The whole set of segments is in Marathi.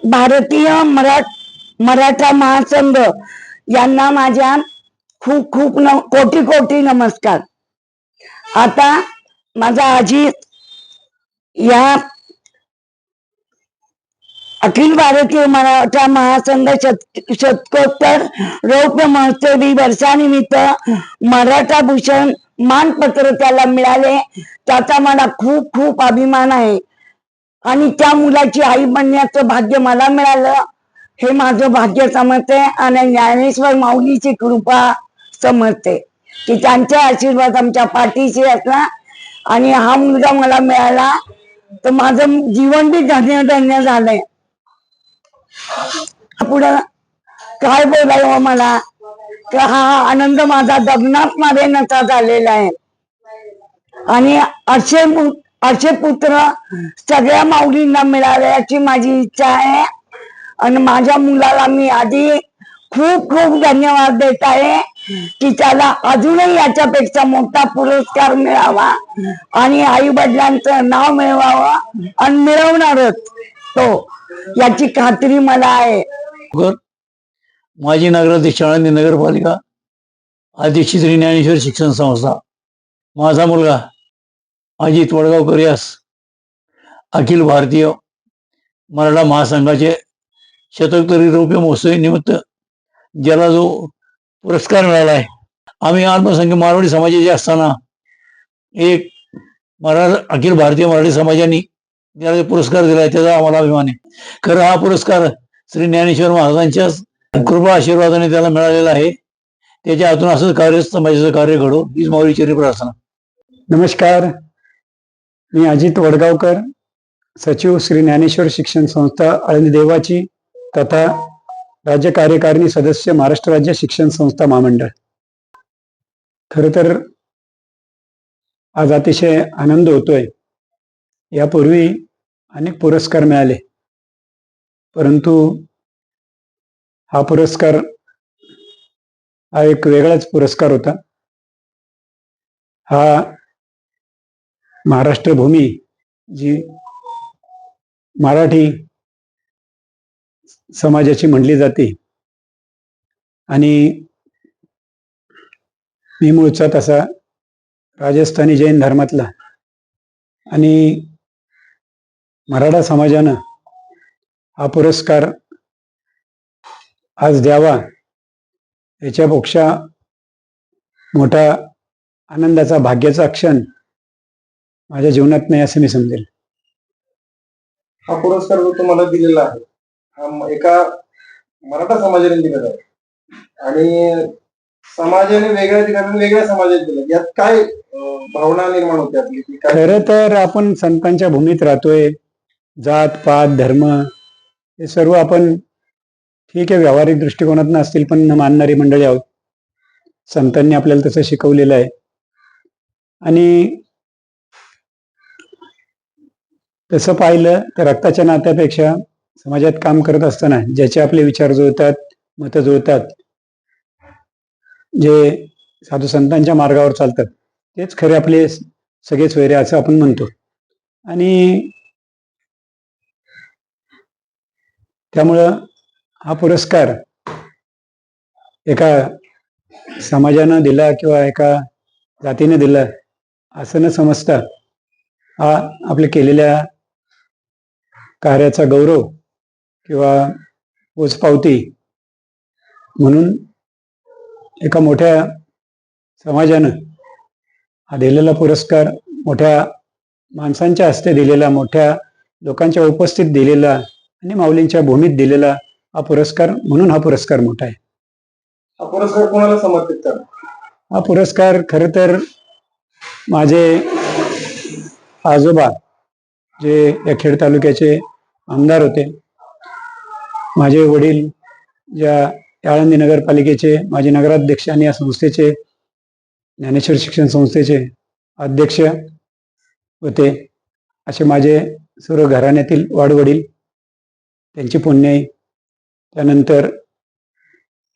भारतीय मराठ मराठा महासंघ यांना माझ्या खूप खूप कोटी कोटी नमस्कार. आता माझा आजी या अखिल भारतीय मराठा महासंघ शत शतकोत्तर रौप्य महोत्सवी वर्षानिमित्त मराठा भूषण मानपत्र त्याला मिळाले. त्याचा मला खूप खूप अभिमान आहे. आणि त्या मुलाची आई बनण्याचं भाग्य मला मिळालं. हे माझं भाग्य समजते आणि ज्ञानेश्वर माऊलीची कृपा समजते. की त्यांचा आशीर्वाद आमच्या पाठीशी असला आणि हा मुलगा मला मिळाला तर माझं जीवन बी धन्य धन्य झालंय. पुढं काय बोलावं मला? का हा आनंद माझा दग्नात मध्ये नसा झालेला आहे. आणि असे असे पुत्र सगळ्या माऊलींना मिळावे अशी माझी इच्छा आहे. आणि माझ्या मुलाला मी आधी खूप खूप धन्यवाद देत आहे की त्याला अजूनही याच्यापेक्षा मोठा पुरस्कार मिळावा आणि आई वडिलांचं नाव मिळवावं आणि मिळवणारच तो याची खात्री मला आहे. माजी नगराध्यक्ष आळंदी नगरपालिका अध्यक्ष श्री ज्ञानेश्वर शिक्षण संस्था माझा मुलगा अजित वडगावकर यास. अखिल भारतीय मराठा महासंघाचे शतकतरी रौप्य महोत्सवीनिमित्त ज्याला जो पुरस्कार मिळाला आहे. आम्ही अल्पसंख्य मारवाडी समाजाचे असताना एक मरा अखिल भारतीय मराठी समाजाने ज्याला पुरस्कार दिला आहे त्याचा आम्हाला अभिमान आहे. खरं हा पुरस्कार श्री ज्ञानेश्वर महाराजांच्याच कृपा आशीर्वादाने त्याला मिळालेला आहे. त्याच्या हातून असंच कार्य समाजाचं कार्य घडो. हीच माऊलीची प्रार्थना. नमस्कार. मी अजित वडगावकर सचिव श्री ज्ञानेश्वर शिक्षण संस्था आळंदी देवाची तथा राज्य कार्यकारिणी सदस्य महाराष्ट्र राज्य शिक्षण संस्था महामंडळ. खर तर आज अतिशय आनंद होतोय. यापूर्वी अनेक पुरस्कार मिळाले. परंतु हा पुरस्कार हा एक वेगळाच पुरस्कार होता. हा महाराष्ट्र भूमी जी मराठी समाजाची म्हणली जाते. आणि मी मूळचा तसा राजस्थानी जैन धर्मातला. आणि मराठा समाजानं हा पुरस्कार आज द्यावा याच्यापेक्षा मोठा आनंदाचा भाग्याचा क्षण माझ्या जीवनात नाही असं मी समजेल. हा पुरस्कार जो तुम्हाला दिलेला आहे हा एका मराठा समाजाने दिलेला आहे. आणि समाजाने वेगळ्या ठिकाणी वेगळ्या समाजाने दिलं. यात काय भावना निर्माण होते आपली? की काय खरं तर आपण संतांच्या भूमीत राहतोय. जात पात धर्म हे सर्व आपण ठीक आहे व्यावहारिक दृष्टिकोनातून असतील पण न मानणारी मंडळी आहोत. संतांनी आपल्याला तसं शिकवलेलं आहे. आणि तसं पाहिलं तर रक्ताच्या नात्यापेक्षा समाजात काम करत असताना ज्याचे आपले विचार जुळतात मतं जुळतात जे साधू संतांच्या मार्गावर चालतात तेच खरे आपले सगळेच वैरे असं आपण म्हणतो. आणि त्यामुळं हा पुरस्कार एका समाजानं दिला किंवा एका जातीने दिला असं न समजता हा आपल्या केलेल्या कार्याचा गौरव किंवा पोचपावती म्हणून एका मोठ्या समाजानं हा दिलेला पुरस्कार मोठ्या माणसांच्या हस्ते दिलेला मोठ्या लोकांच्या उपस्थित दिलेला आणि माऊलींच्या भूमीत दिलेला हा पुरस्कार म्हणून हा पुरस्कार मोठा आहे. हा पुरस्कार कोणाला समर्पित करा हा पुरस्कार खरं तर माझे आजोबा जे या खेड तालुक्याचे आमदार होते. माझे वडील ज्या आळंदी नगरपालिकेचे माजी नगराध्यक्ष आणि या संस्थेचे ज्ञानेश्वर शिक्षण संस्थेचे अध्यक्ष होते. असे माझे सर्व घराण्यातील वाडवडील त्यांची पुण्याई त्यानंतर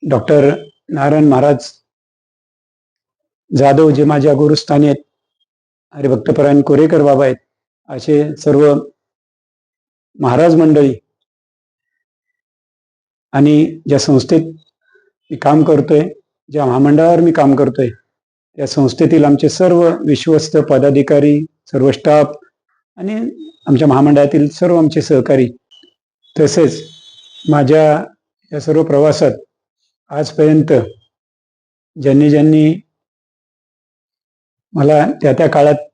डॉक्टर नारायण महाराज जाधव जे माझ्या गुरुस्थानी आहेत हरिभक्तपरायण कोरेकर बाबा आहेत असे सर्व महाराज मंडळी आणि ज्या संस्थेत मी काम करतोय ज्या महामंडळावर मी काम करतोय त्या संस्थेतील आमचे सर्व विश्वस्त पदाधिकारी सर्व स्टाफ आणि आमच्या महामंडळातील सर्व आमचे सहकारी तसेच माझ्या या सर्व प्रवासात आजपर्यंत ज्यांनी ज्यांनी मला त्या त्या काळात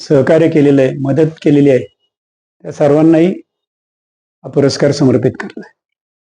सहकार्य केलेलं आहे मदत केलेली आहे. त्या सर्वांनाही हा पुरस्कार समर्पित करतो